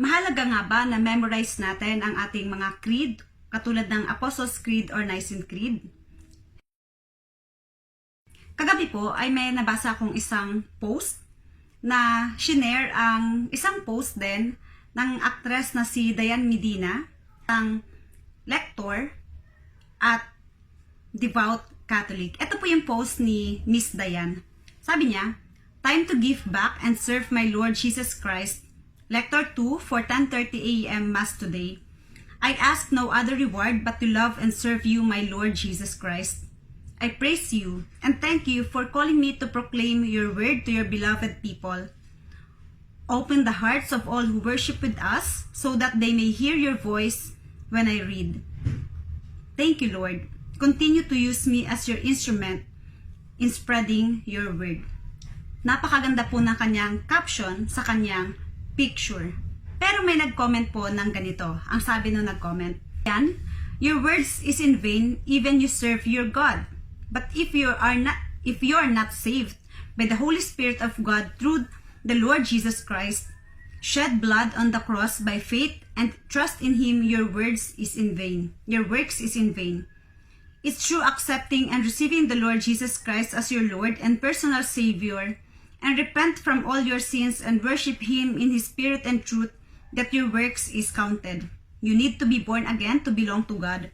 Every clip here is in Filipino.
Mahalaga nga ba na memorize natin ang ating mga creed katulad ng Apostles' Creed or Nicene Creed? Kagabi po ay may nabasa akong isang post na shinare ang isang post din ng actress na si Diane Medina, ang lector at devout Catholic. Ito po yung post ni Miss Diane. Sabi niya, Time to give back and serve my Lord Jesus Christ. Lector 2 for 10.30 a.m. Mass today. I ask no other reward but to love and serve you, my Lord Jesus Christ. I praise you and thank you for calling me to proclaim your word to your beloved people. Open the hearts of all who worship with us so that they may hear your voice when I read. Thank you, Lord. Continue to use me as your instrument in spreading your word. Napakaganda po ng kanyang caption sa kanyang picture. Pero may nag-comment po ng ganito. Ang sabi nung nag-comment, Yan, your words is in vain even you serve your God. But if you are not if you are not saved by the Holy Spirit of God through the Lord Jesus Christ, shed blood on the cross by faith and trust in him, your words is in vain. Your works is in vain. It's through accepting and receiving the Lord Jesus Christ as your Lord and personal Savior and repent from all your sins and worship Him in His Spirit and truth that your works is counted. You need to be born again to belong to God.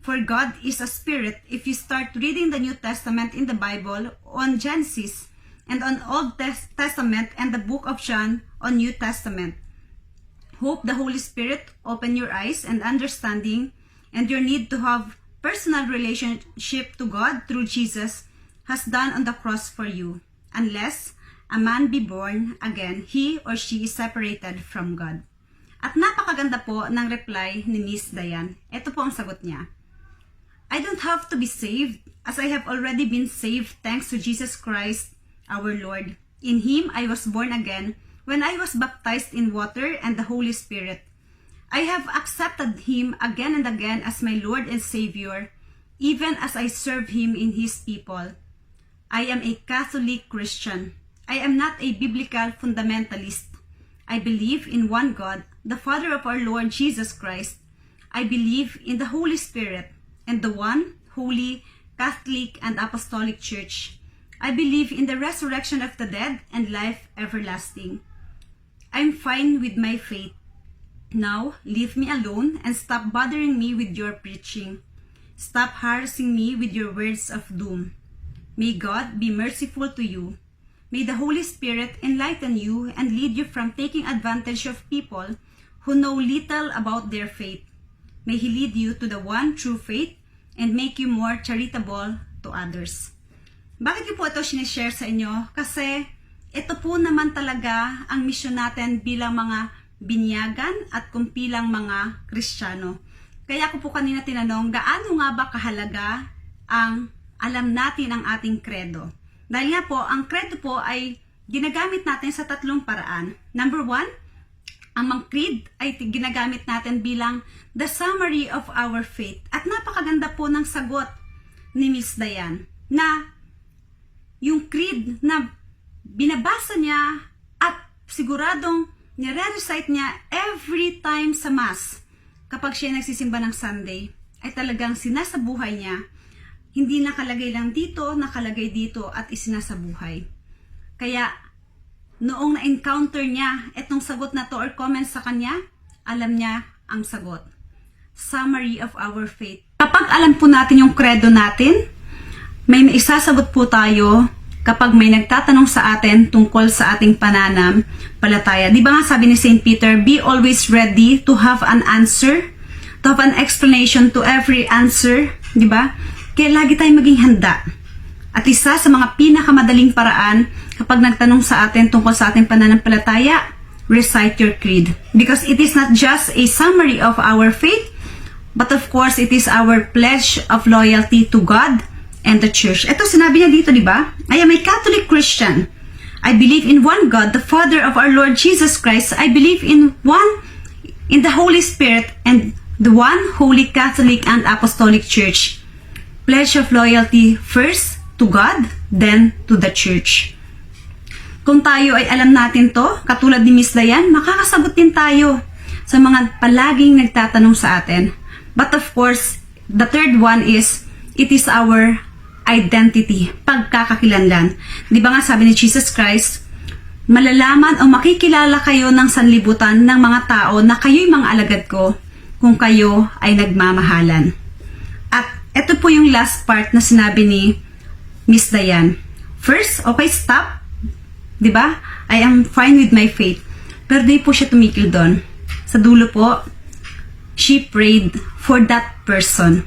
For God is a spirit. If you start reading the New Testament in the Bible on Genesis and on Old Testament and the book of John on New Testament, Hope the Holy Spirit open your eyes and understanding and your need to have personal relationship to God through Jesus has done on the cross for you. Unless a man be born again, he or she separated from God. At napakaganda po ng reply ni Miss Diane. Ito po ang sagot niya. I don't have to be saved as I have already been saved thanks to Jesus Christ our Lord. In Him I was born again when I was baptized in water and the Holy Spirit. I have accepted Him again and again as my Lord and Savior, even as I serve Him in His people. I am a Catholic Christian. I am not a biblical fundamentalist. I believe in one God, the Father of our Lord Jesus Christ. I believe in the Holy Spirit and the one holy Catholic and Apostolic Church. I believe in the resurrection of the dead and life everlasting. I'm fine with my faith. Now, leave me alone and stop bothering me with your preaching. Stop harassing me with your words of doom. May God be merciful to you. May the Holy Spirit enlighten you and lead you from taking advantage of people who know little about their faith. May He lead you to the one true faith and make you more charitable to others. Bakit ko po ito sinishare sa inyo? Kasi ito po naman talaga ang misyon natin bilang mga binyagan at kumpilang mga Kristiyano. Kaya ko po kanina tinanong, gaano nga ba kahalaga ang alam natin ang ating kredo? Dahil nga po, ang kredo po ay ginagamit natin sa tatlong paraan. Number one, ang mga creed ay ginagamit natin bilang the summary of our faith. At napakaganda po ng sagot ni Miss Dayan na yung creed na binabasa niya at siguradong nire-recite niya every time sa Mass kapag siya nagsisimba ng Sunday ay talagang sinasabuhay niya hindi nakalagay lang dito, nakalagay dito at isinasabuhay. Kaya noong na-encounter niya itong sagot na to or comment sa kanya, alam niya ang sagot. Summary of our faith. Kapag alam po natin yung credo natin, may isasagot po tayo kapag may nagtatanong sa atin tungkol sa ating pananam palataya. Di ba nga sabi ni St. Peter, be always ready to have an answer, to have an explanation to every answer, di ba? Kaya lagi tayong maging handa. At isa sa mga pinakamadaling paraan kapag nagtanong sa atin tungkol sa ating pananampalataya, recite your creed. Because it is not just a summary of our faith, but of course, it is our pledge of loyalty to God and the church. Ito sinabi niya dito, di ba? I am a Catholic Christian. I believe in one God, the Father of our Lord Jesus Christ. I believe in one, in the Holy Spirit and the one Holy Catholic and Apostolic Church. Pledge of loyalty first to God, then to the church. kung tayo ay alam natin to, katulad ni Miss Dayan, makakasagot din tayo sa mga palaging nagtatanong sa atin. But of course, the third one is, it is our identity, pagkakakilanlan. Di ba nga sabi ni Jesus Christ, malalaman o makikilala kayo ng sanlibutan ng mga tao na kayo'y mga alagad ko kung kayo ay nagmamahalan. At ito po yung last part na sinabi ni Miss Dayan. First, okay, stop. 'Di ba? I am fine with my faith. Pero di po siya tumikil doon. Sa dulo po, she prayed for that person.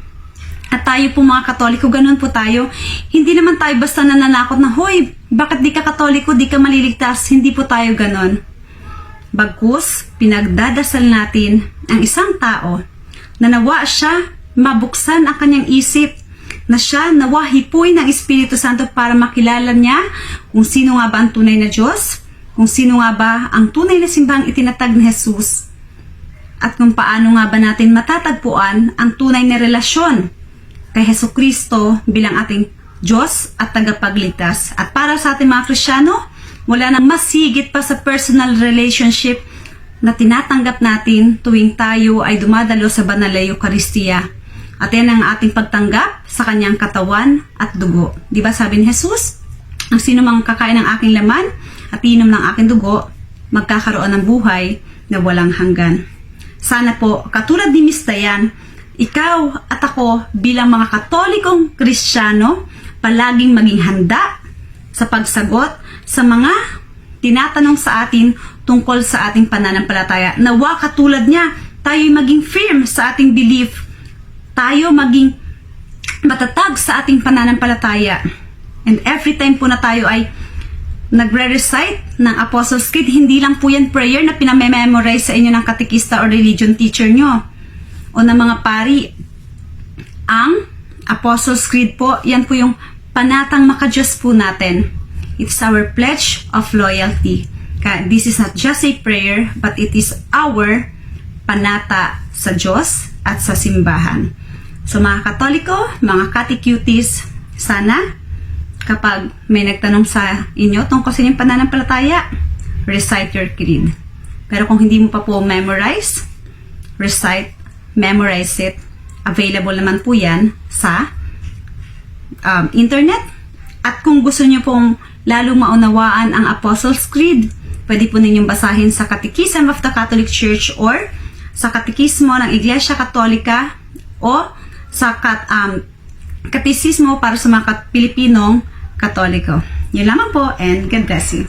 At tayo po mga katoliko, ganun po tayo. Hindi naman tayo basta nananakot na, Hoy, bakit di ka katoliko, di ka maliligtas? Hindi po tayo ganun. Bagkus, pinagdadasal natin ang isang tao na nawa siya mabuksan ang kanyang isip na siya nawahipoy ng Espiritu Santo para makilala niya kung sino nga ba ang tunay na Diyos, kung sino nga ba ang tunay na simbahang itinatag ni Jesus, at kung paano nga ba natin matatagpuan ang tunay na relasyon kay Heso Kristo bilang ating Diyos at tagapagligtas. At para sa ating mga Krisyano, wala nang mas higit pa sa personal relationship na tinatanggap natin tuwing tayo ay dumadalo sa banal na Eucharistia. At yan ang ating pagtanggap sa kanyang katawan at dugo. Di ba sabi ni Jesus, ang sino mang kakain ng aking laman at inom ng aking dugo, magkakaroon ng buhay na walang hanggan. Sana po, katulad ni Miss Dayan, ikaw at ako bilang mga katolikong kristyano, palaging maging handa sa pagsagot sa mga tinatanong sa atin tungkol sa ating pananampalataya. Nawa katulad niya, tayo'y maging firm sa ating belief. Tayo maging matatag sa ating pananampalataya. And every time po na tayo ay nagre-recite ng Apostles' Creed, hindi lang po yan prayer na pinamemorize sa inyo ng katikista o religion teacher nyo o ng mga pari. Ang Apostles' Creed po, yan po yung panatang makajos po natin. It's our pledge of loyalty. This is not just a prayer, but it is our panata sa Diyos at sa simbahan. So mga katoliko, mga katecuties, sana kapag may nagtanong sa inyo tungkol sa inyong pananampalataya, recite your creed. Pero kung hindi mo pa po memorize, recite, memorize it. Available naman po yan sa um, internet. At kung gusto niyo pong lalong maunawaan ang Apostles' Creed, pwede po ninyong basahin sa Catechism of the Catholic Church or sa Katekismo ng Iglesia Katolika o sa kat, um, Katekismo para sa mga Pilipinong Katoliko. Yun lamang po and God bless you.